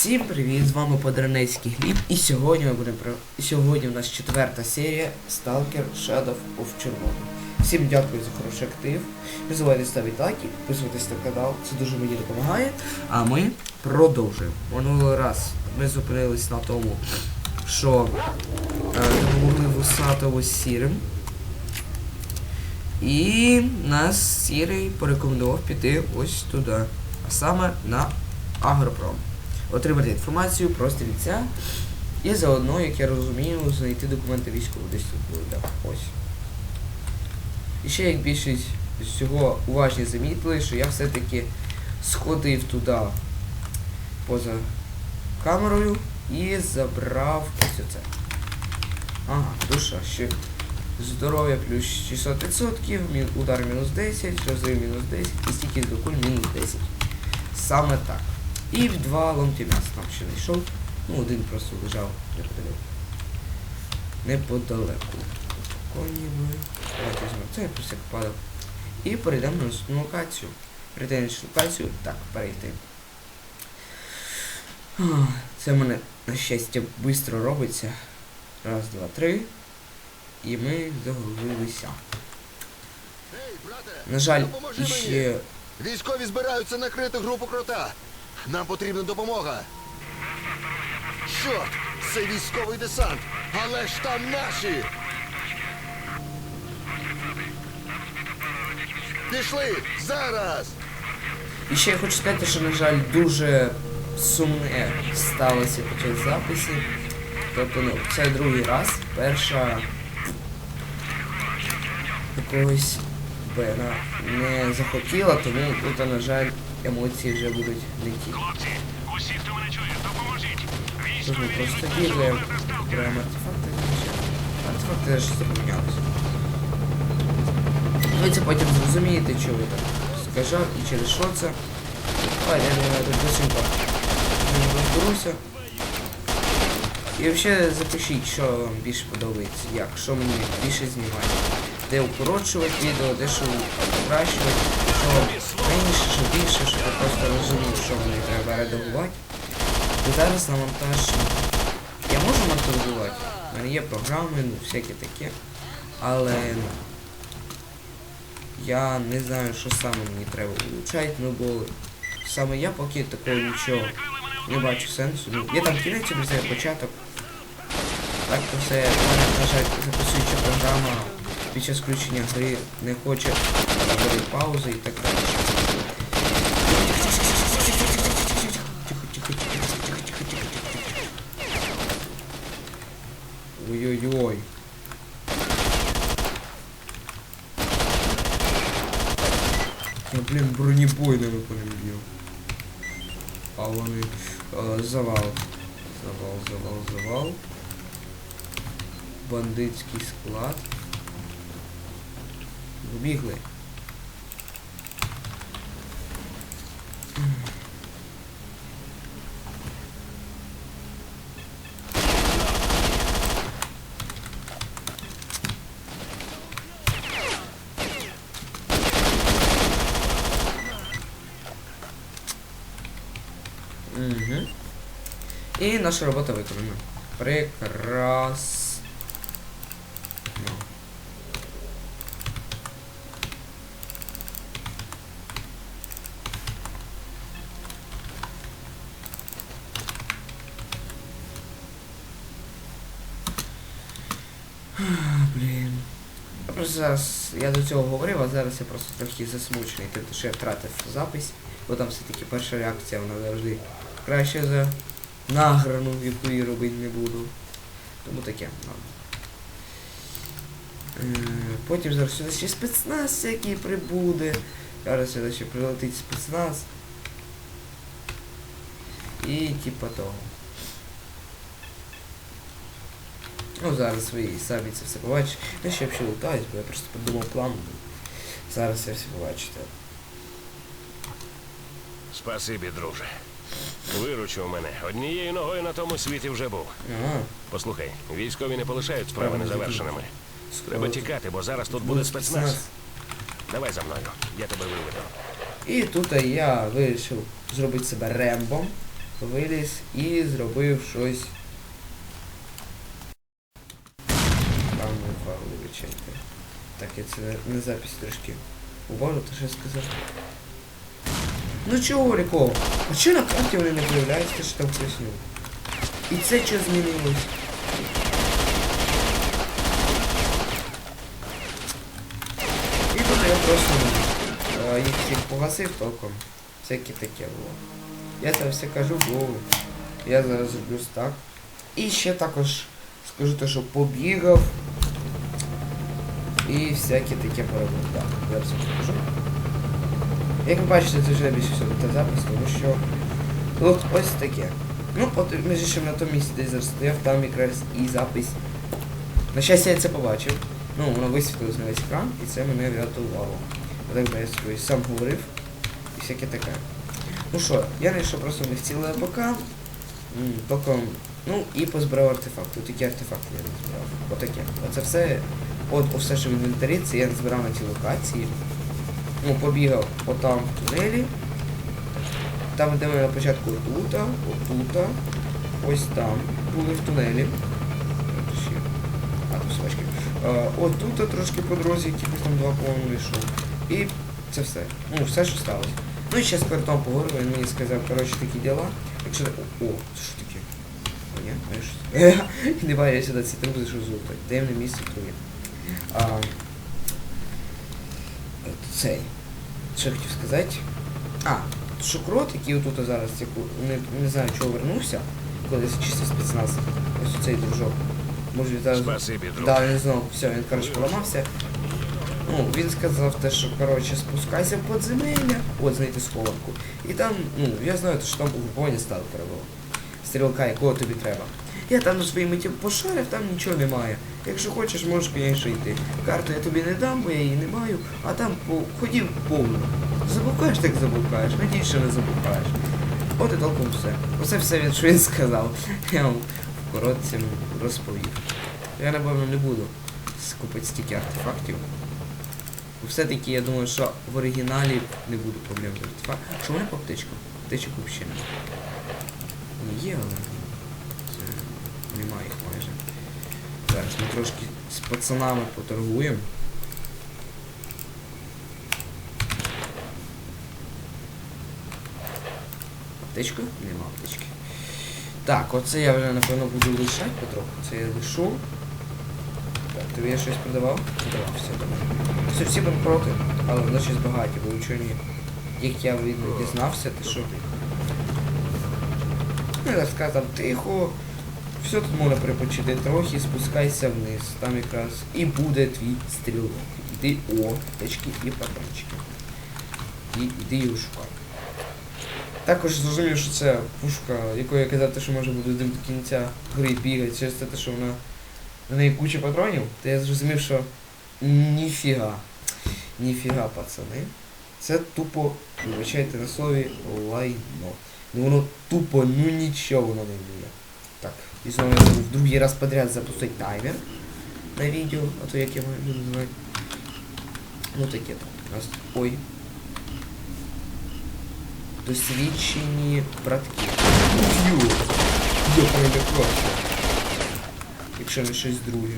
Всім привіт, з вами Подранецький Гліб, і сьогодні ми будемо про. Сьогодні у нас четверта серія Stalker Shadow of Chernobyl. Всім дякую за хороший актив. Не забувайте ставити лайки, підписуватись на канал, це дуже мені допомагає. А ми продовжуємо. Минулий раз ми зупинились на тому, що е, допомогли Вусатову з сірим. І нас сірий порекомендував піти ось туди. А саме на Агропром отримати інформацію про стрільця і заодно, як я розумію, знайти документи військового десь тут були. Да, ось. І ще як більшість з цього уважні замітили, що я все-таки сходив туди поза камерою і забрав ось оце. Ага, душа ще. Здоров'я плюс 600%, мін, удар мінус 10, розрив мінус 10 і стільки до куль мінус 10. Саме так. І в два ломті м'яса там ще знайшов. Ну, один просто лежав неподалеку. Неподалеку. Ми. Давайте візьмемо це, я просто як падав. І перейдемо на наступну локацію. Перейти на наступну локацію. Так, перейти. Це в мене, на щастя, швидко робиться. Раз, два, три. І ми загрузилися. На жаль, іще. Військові збираються накрити групу крота. Нам потрібна допомога. Чорт, це військовий десант, але ж там наші. Пішли зараз. І ще я хочу сказати, що, на жаль, дуже сумне сталося під час записі. Тобто, ну, це другий раз. Перша якогось Бена не захотіла, тому тут, на жаль, емоції вже будуть. Хлопці, усі, хто мене чує, допоможіть. Тож ми просто бігаємо, беремо артефакти. Артефакти теж запомнялися. Ви це потім зрозумієте, що ви так скажав і через що це. Ой, я не тут быстренько не розберуся. І взагалі запишіть, що вам більше подобається, як, що мені більше знімати. Де укорочувати відео, де що покращувати, що менше, редагувати. І зараз на монтаж я можу монтажувати. У мене є програми, ну всяке таке. Але ну, я не знаю, що саме мені треба вивчати, ну бо саме я поки такого нічого не бачу сенсу. Ну, є там кінець, це початок. Так то все, на жаль, записуюча програма під час включення гри не хоче робити паузи і так далі. Ой-ой-ой. Я, блін, бронебойними переб'ю. А вони... е, завал. Завал, завал, завал. Бандитський склад. Вбігли. Угу. І наша робота виконана. Прекрасно. Блін. Я просто зараз, я до цього говорив, а зараз я просто трохи засмучений, тим, що я втратив запись, бо там все-таки перша реакція, вона завжди краще за награну, яку я робити не буду. Тому таке, ладно. Е, Потім зараз сюди ще спецназ всякий прибуде. Зараз сюди ще прилетить спецназ. І типа того. Ну, зараз ви самі це все побачите. Я ще взагалі лутаюсь, бо я просто подумав план. Зараз я все побачите. Спасибі, друже. Виручив мене. Однією ногою на тому світі вже був. Послухай, військові не полишають справи незавершеними. Треба тікати, бо зараз тут буде спецназ. Давай за мною, я тебе виведу. І тут я вирішив зробити себе рембом. виліз і зробив щось. Так, я це не- запись трошки. Убавлю, ти що сказав? Ну чого, Ріко? А чого на карті вони не появляються, ти ж там поясню? І це що змінилось? І тут я просто е, їх всіх погасив толком. Всяке таке було. Я це все кажу, бо я зараз зроблю так. І ще також скажу те, що побігав. І всяке таке поробив. Так, я покажу. Як ви бачите, це вже більше всього та запис, тому що от ось таке. Ну, от між іншим на тому місці, де зараз стояв, там якраз і запис. На щастя, я це побачив. Ну, воно висвітлилось на весь екран, і це мене врятувало. Так би я собі сам говорив і всяке таке. Ну що, я знайшов просто в них ціле АПК, ну і позбирав артефакти. Такі артефакти я не збирав. Отаке. Оце все, от все, що в інвентарі, це я не збирав на ті локації. Ну, побігав отам в тунелі. Там, де ми на початку отута, отута, ось там були в тунелі. А, тут собачки. Е, Отут трошки по дорозі, якихось там два по-моєму йшов. І це все. Ну, все, що сталося. Ну і ще з Пертом поговорив, він мені сказав, коротше, такі діла. Якщо. О, це що таке? Ні? Не бачу, я сюди ці труби, що золото. Таємне місце труби. Цей. Що я хотів сказати? А, Шукрот, який отут зараз, яку, не, не знаю, чого вернувся, колись чисто спецназ. Ось цей дружок. Може він зараз... Спасибі, друг. Да, він знову, все, він, коротше, поламався. Ну, він сказав те, що, коротше, спускайся в подземелля, от знайти схованку. І там, ну, я знаю, що там угруповання сталкера було. Стрілка, якого тобі треба. Я там на своїй меті пошарив, там нічого немає. Якщо хочеш, можеш, звісно, йти. Карту я тобі не дам, бо я її не маю, а там по... ходів повно. Заблукаєш, так заблукаєш, надій, що не заблукаєш. От і толком все. Оце все що він сказав. Я вам коротше розповів. Я, напевно, не буду скупити стільки артефактів. Все-таки я думаю, що в оригіналі не буде проблем з артефактом. Що вони по аптечкам? Аптечок взагалі немає. Є, але це немає їх майже. Зараз ми трошки з пацанами поторгуємо. Аптечка? Нема аптечки. Так, оце я вже напевно буду лишати потроху. Це я лишу. Так, тобі я щось продавав? Продавав, все добре. Все, всі там проти, але вони щось багаті, бо учені, як я видно дізнався, ти що. Ну, я сказав, тихо, все тут можна припочити трохи, спускайся вниз. Там якраз і буде твій стрілок. Іди о, течки і патрончики. І іди його шукай. Також зрозумів, що це пушка, якою я казав, що може бути до кінця гри бігати через те, що вона на неї куча патронів, то я зрозумів, що ніфіга. Ніфіга, пацани. Це тупо, вибачайте на слові, лайно. Ну воно тупо, ну нічого воно не вміє. Так, і знову забув другий раз подряд запустити таймер на відео, а то як я маю називати. Ну там. У нас. Ой. Досвідчені братки. Ю! Я прилякався. Якщо не щось друге.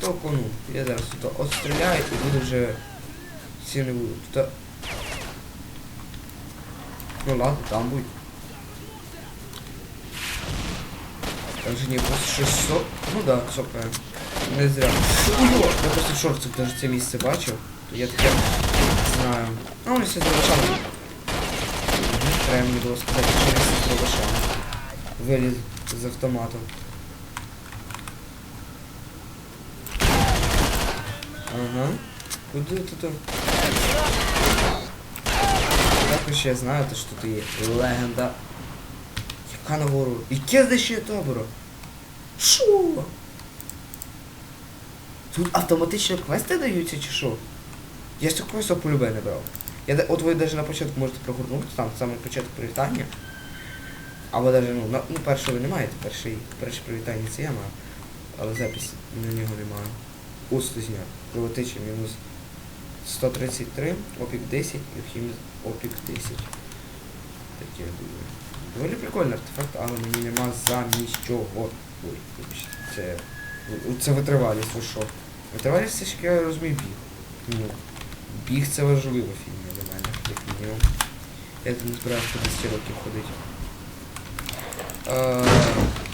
Тільки, ну, я зараз тут отстріляю і буду вже всі не буду. Ну ладно, там будь. Там же не просто щось сок. Ну да, сокає. Не зря. Я просто в шорцах даже це місце бачив. То я таке знаю. А вони все залишали. Треба мені було сказати, що я все залишав. Виліз з автоматом. Ага. Куди ти там? Я знаю, те, що тут є легенда. Яка нагору? Яке знищення табору? Шо? Тут автоматично квести даються чи що? Я ж квесту полюбе не брав. Я, от ви навіть на початку можете прогорнути, там саме початок привітання. Або навіть, ну, на, ну першого ви не маєте, перший, перше привітання це я маю. Але запис на нього немає. Ось зняв. Кровотечі мінус 133, опік 10 і хіміз опік 10. Так я думаю. Доволі прикольний артефакт, але мені нема замість чого. Ой, вибачте, це. Це витривалість, ви що? Витривалість це ж я розумію біг. Ну, біг це важливо в фільмі для мене, як мінімум. Я тут не збираюся по 10 років ходити.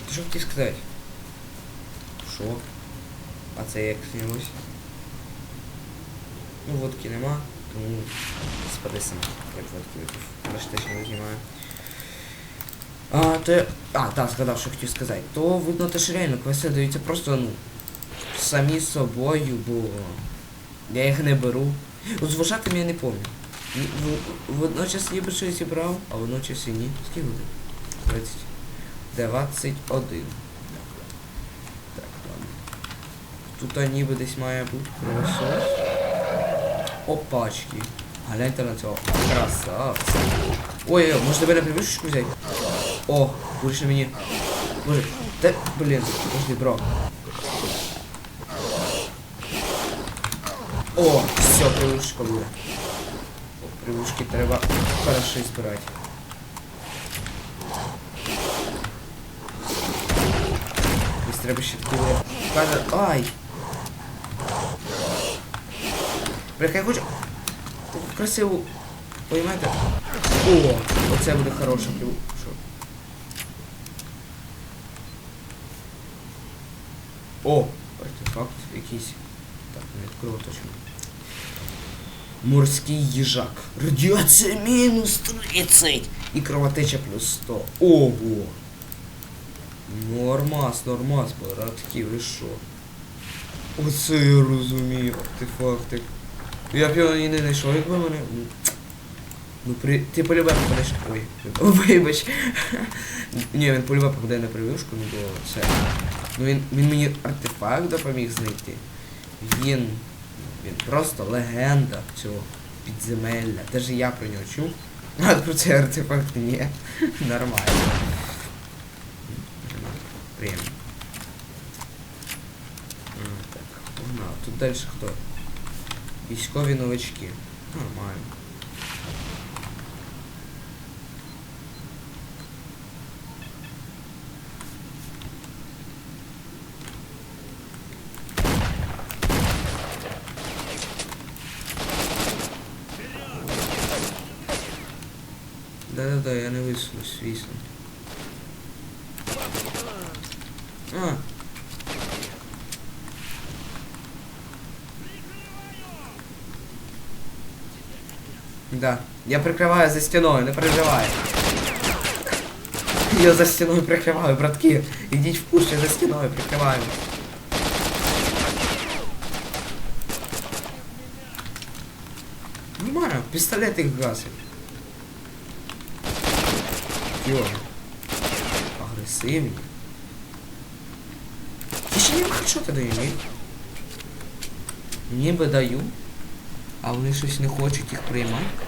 Ти що хотів сказати? Що? А це як снялось? Ну, водки нема, тому спади сам, як водки випив. Теж не знімаю. А, я... А, так, згадав, що хотів сказати. То видно те, що реально квести даються просто, ну, самі собою, бо я їх не беру. От з вожатими я не пам'ятаю. Водночас ніби щось зібрав, а водночас і ні. Скільки годин? 20. 21. Так, ладно. Тут ніби десь має бути кровосос. Опачки. Гляньте на цього. Красавця. Ой, ой, може тебе на привичку взяти? О, будеш на мені. Боже, та, блін, подожди, бро. О, все, привушка буде. Привушки треба хорошо збирати. Десь треба ще буде. Ай! Бля, я хочу красиву. Понимаєте? О, оце буде хороша привушка. О, артефакт якийсь. Так, не відкрило точно. Морський їжак. Радіація мінус 30. І кровотеча плюс 100. Ого. Нормас, нормас, братки, ви що? Оце я розумію, артефактик. Я б і не знайшов, якби мене. ну, при. Ти полюбе попадеш. Ой, вибач. Ні, він полюбе попаде на прививку, ну бо це. Ну він, він мені артефакт допоміг знайти. Він. Він просто легенда цього підземелля. Даже я про нього чув. А про цей артефакт ні. Нормально. Приємно. Так, погнали. Тут далі хто? Військові новачки. Нормально. Да-да-да, я не висунусь, звісно. Да. Я прикриваю за стіною, не переживай. Я за стіною прикриваю, братки. Ідіть в кущ, я за стіною прикриваю. Нормально, пістолет їх гасить. Йо. Агресивні. Я ще ніби хедшоти даю, ні? Ніби даю. А вони щось не хочуть їх приймати.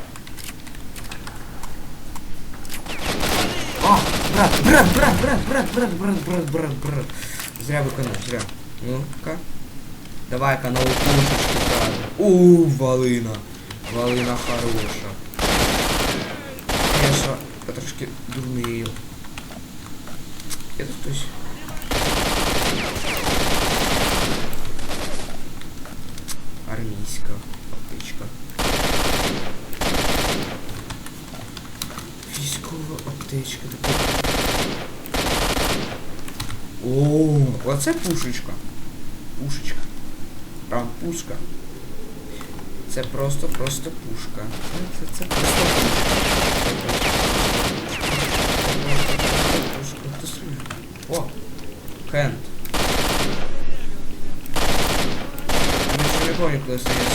брат, брат, брат, брат, брат, брат, брат, брат, брат, брат. Зря выконал, зря. Ну-ка. Давай канал на сразу. У, волына. Волына хорошая. Конечно, потрошки дурные. Это то есть... Армейская печка. Аптечка така. О, оце пушечка. Пушечка. Прям пушка. Це просто, просто пушка. Це, це просто пушка. О! Кент. Я ще не коли останній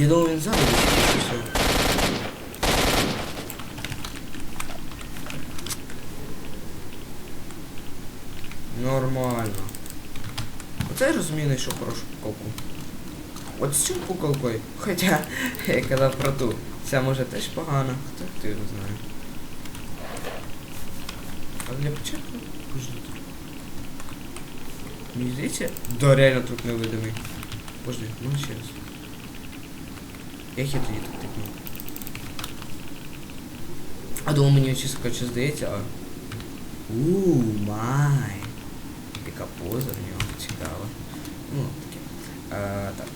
Я він ззаду десь. Нормально. Оце я розумію, знайшов хорошу куколку. От з цю куколкою. Хоча, я казав про ту. Ця може теж погана. Хто хто його знає. А для початку. Пожити. Мені здається, да реально труп невидимий. Боже, ну ще раз. Я тоді так тикнув? А думаю, мені чесно кажучи, здається, а... Ууу, май. Яка поза в нього цікава. Ну, таке. А, так.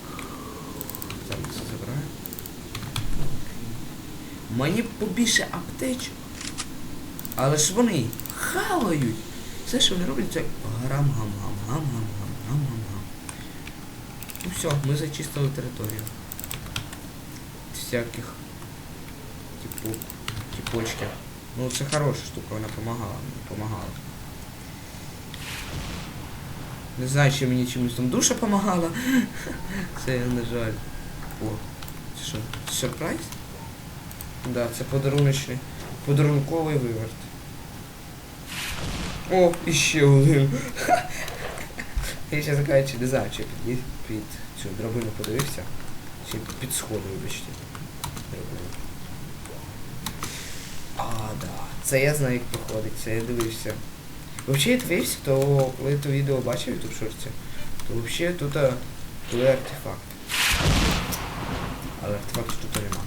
Зараз це забираю. Мені побільше аптечок. Але ж вони хавають. Все, що вони роблять, це грам гам гам гам гам гам гам гам гам. Ну все, ми зачистили територію. Всяких типу типочків. Ну це хороша штука, вона помагала, помагала. Не знаю, чи мені чимось там душа помагала. Це на жаль. О, це що? Сюрприз? Да, це подаруночний. Подарунковий виверт. О, іще один. Я ще кажучи, не знаю, чи під, під цю драбину подивився. Чи під сходи, вибачте. Драбину. А, да. Це я знаю, як проходить, це я дивився. Взагалі я дивився, то коли то відео бачив в YouTube шорті, то взагалі тут а, були артефакти. Але артефактів тут нема.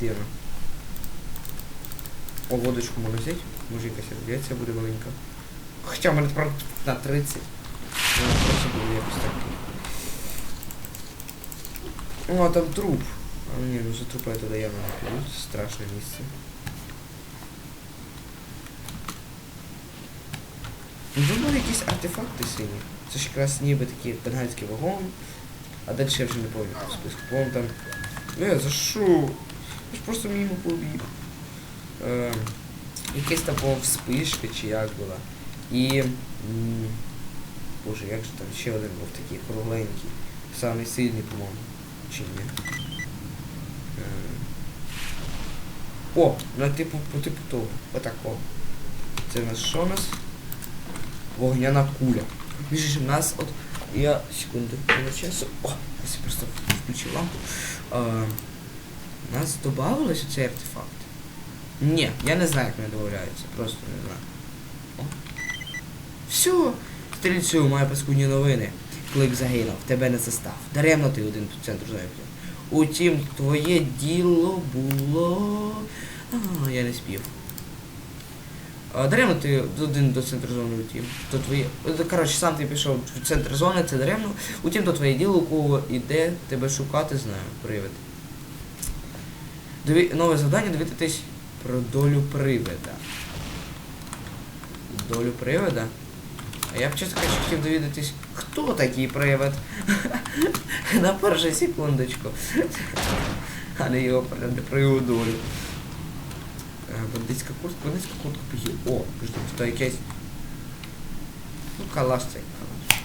Дивно. О, водочку можна взяти? Може якась радіація буде маленька. Хоча в мене тепер на 30. Ну, просто було якось так. О, там труп. А ні, ну за трупа я туди явно не піду. Страшне місце. Ну, тут були якісь артефакти сині. Це ж якраз ніби такий бенгальський вагон. А далі я вже не пам'ятаю списку. По-моєму там. Е, за що? Я ж просто мимо побіг. Е, якась там по вспишка чи як була. І. Боже, як же там ще один був такий кругленький. Самий сильний, по-моєму. Чи ні? Е, О, на типу по типу того. Отак о. Це в нас що у нас? Вогняна куля. Іншим, у нас от. Я секунду часу. О, я просто включив лампу. Е, у нас додавалось цей артефакт. Ні, я не знаю, як вони додається. Просто не знаю. О. Все. Стрільцю, маю паскудні новини. Клик загинув, тебе не застав. Даремно ти один по центру зайняв. Утім, твоє діло було. А, я не спів. Даремно ти один до центру зони утім. То твоє. Е, Коротше, сам ти пішов в центр зони, це даремно. Утім, то твоє діло, у кого іде тебе шукати, знаю, привид. Диві... Нове завдання дивитись про долю привида. Долю привида? А я б чесно кажучи, хотів довідатись, хто такий привид? На першу секундочку. А не його про його долю. Е, Бандитська куртка, бандитська куртка погиб. О, подожди, тут якесь. Ну, калаш цей калаш.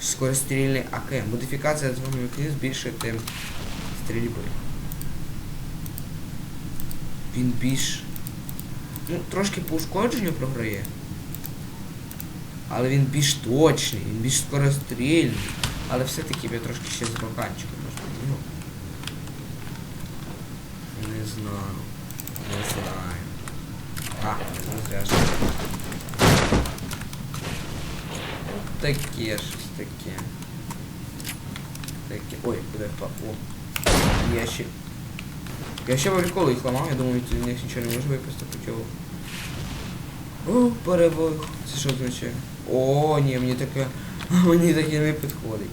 Скорострільний АК. Модифікація з вами збільшує темп стрільби. Він більш. Ну, трошки по ушкодженню програє. Але він більш точний, він більш скорострільний. Але все-таки я трошки ще з баканчиком можна його. Не знаю. Не знаю. А, не зря. От Таке щось таке. Таке. Ой, куди впав? О. Я ще. Я ще по приколу їх ламав, я думаю, з них нічого не може випасти путьово. О, перебой. Це що означає? О, ні, мені таке. Мені таке не підходить.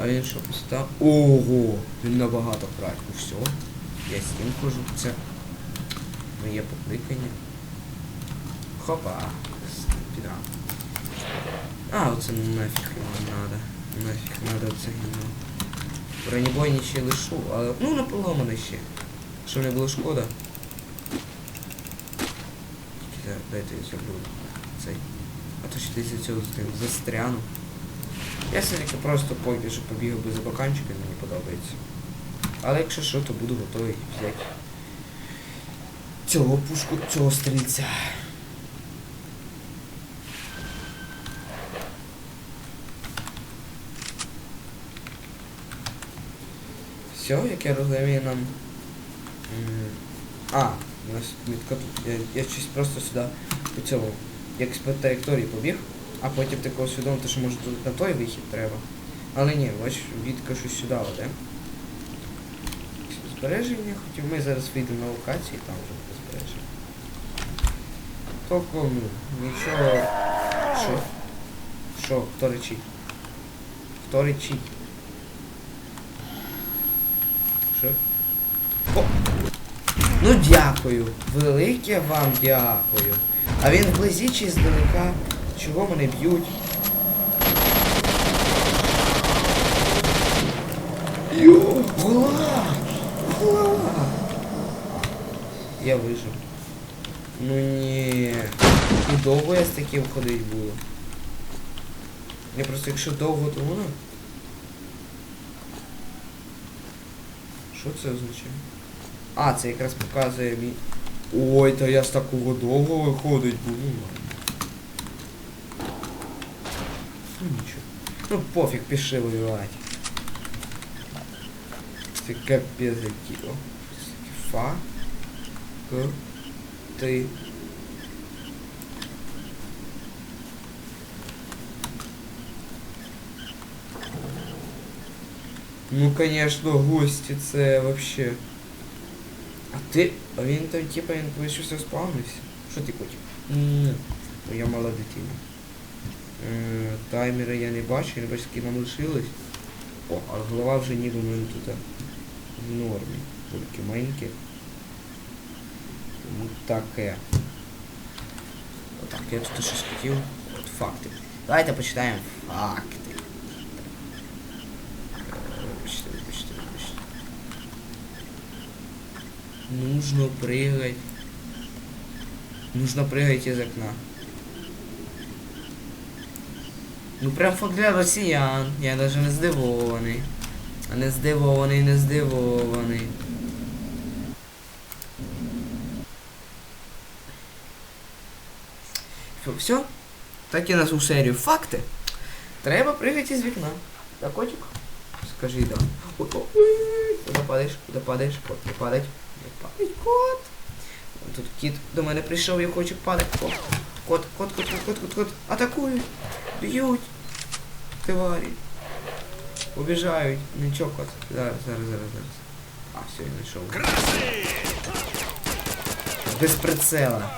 А він що постав? Ого! Він набагато. Ну все. Я з ним хожу. Це моє покликання. Хопа. Піда. А, оце нафіг йому надо. Нафіг надо це гімно. Бронебойні ще лишу, але... Ну, не поломане ще. Щоб не було шкода. Тільки за- дайте я зроблю цей. А то ще десь за цього застряну. Я все-таки просто поки що побігав би за баканчиками, мені подобається. Але якщо що, то буду готовий взяти цього пушку, цього стрільця. Все, як я розумію, нам. А, у нас мітка. Я, я щось просто сюди по цьому. Як по траєкторії побіг, А потім таке усвідомити, що може тут на той вихід треба. Але ні, бач, відка щось сюди веде. Збереження, хотів ми зараз вийдемо на локацію, там вже буде збереження. Тобто, ну, нічого. Що? Що? Хто речить? Хто речить? Що? О! Ну дякую. Велике вам дякую. А він вблизі чи здалека? Чого мене б'ють? Йо, голова! Я вижив. Ну ні. І довго я з таким ходить буду. Я просто якщо довго, то воно. Що це означає? А, це якраз показує мій. Ой, та я з такого довго виходить буду. Ну нічого. Ну пофіг, пішли воювати. Це капець який. О, Фа. К. Ти. Ну, конечно, гості це вообще. А ти. А він там типа він вийшовся спавнився. Що ти котик? М, Моя мала дитина. Е, Таймери я не бачу, я не бачу, скільки нам лишилось. О, а голова вже ніби в мене в нормі. Тільки маленьке. Тому таке. Отак, я тут щось хотів. От факти. Давайте почитаємо факти. Вибачте, вибачте, вибачте. Нужно прыгать. Нужно прыгать из окна. Ну прям факт для росіян. Я даже не здивований. А не здивований, не здивований. Все? Так і нас у серію факти. Треба пригати із вікна. Так, котик? Скажи да. Куда падаєш? Куда падаєш? Кот, не падать. Не падать, кот. Тут кіт до мене прийшов, я хочу падати. Кот, кот, кот, кот, кот, кот, кот. Атакують. Б'ють. Тварі. Убіжають. Нічого, кот. Зараз, зараз, зараз, зараз. А, все, я знайшов. Без прицела.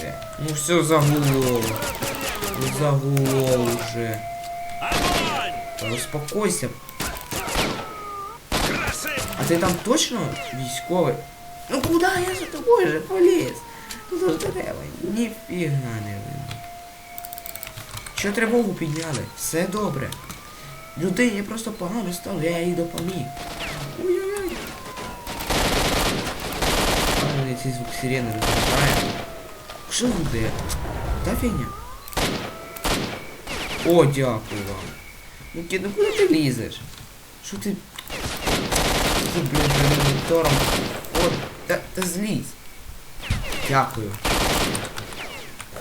Е, Ну все загуло. Ну загуло уже. Успокойся. А ти там точно військовий? Ну куди я за тобою же поліз? Ну то ж дерева. Ніфіга не видно. Що тривогу підняли? Все добре. Людині просто погано стало, я їй допоміг. Ой-ой-ой. А мене цей звук сирени розважає. Що буде? Та фігня. О, дякую вам. Ну ну куди ти лізеш? Що ти... Ти, блін, за монітором. От, та, та злізь. Дякую.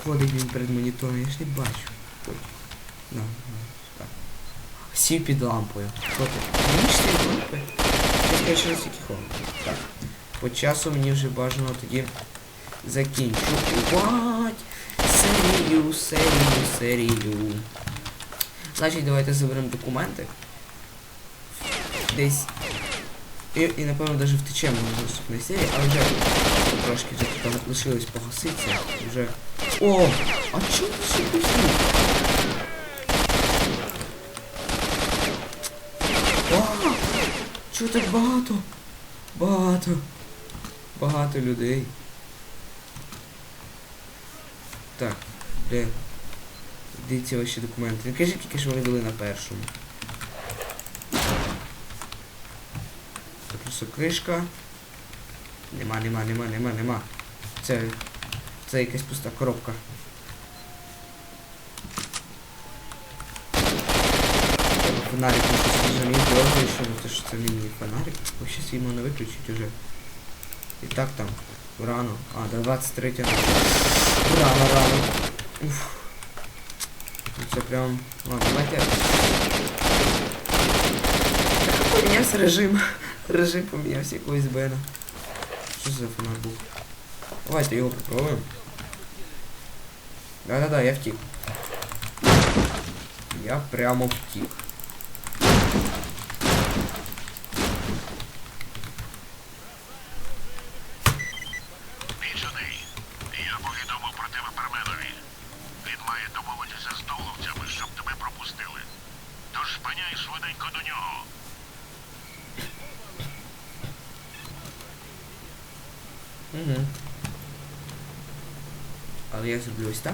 Ходить він перед монітором, я ж не бачу. На, на. Сів під лампою. Що ти? Ніж ти лампи? Я скажу, що. Так. По часу мені вже бажано тоді закінчувати серію, серію, серію. Значить, давайте заберемо документи. Десь. І, і напевно навіть втечемо на наступної серії, а вже трошки вже тут лишилось погаситися. Вже. О! А чому ти ще пустив? О! Чого так багато? Багато. Багато людей. Так, де? Де ваші документи? Не кажіть тільки, що вони були на першому. Це просто кришка. Нема, нема, нема, нема, нема. Це. Це якась пуста коробка. Треба Фонарик ну, щось вже не дергає, що ну, те, що це мені фонарик. Ось щас йому не виключить уже. І так там. Рано. А, до 23 Рано, рано. Уф. Ну, Це прям... Ладно, давайте... Помінявся режим. Режим помінявся якогось Бена. Що за фонар був? Давайте його попробуємо. Да-да-да, я втік. Я прямо втік. Піджаний, я повідомив про тебе Перменові. Він має домовитися з доловцями, щоб тебе пропустили. Тож спиняй швиденько до нього. Угу. Але я зроблю ось так.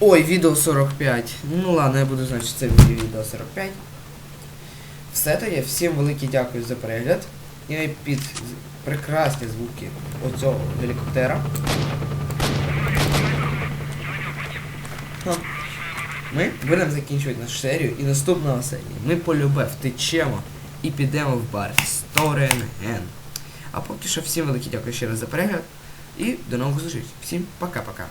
Ой, відео 45. Ну ладно, я буду знати, що це буде відео 45. Все тоді, всім велике дякую за перегляд. І під прекрасні звуки оцього гелікоптера. Ми будемо закінчувати нашу серію і наступного серії ми полюбе втечемо і підемо в бар Сторенген. А поки що всім велике дякую ще раз за перегляд і до нових зустрічей. Всім пока-пока.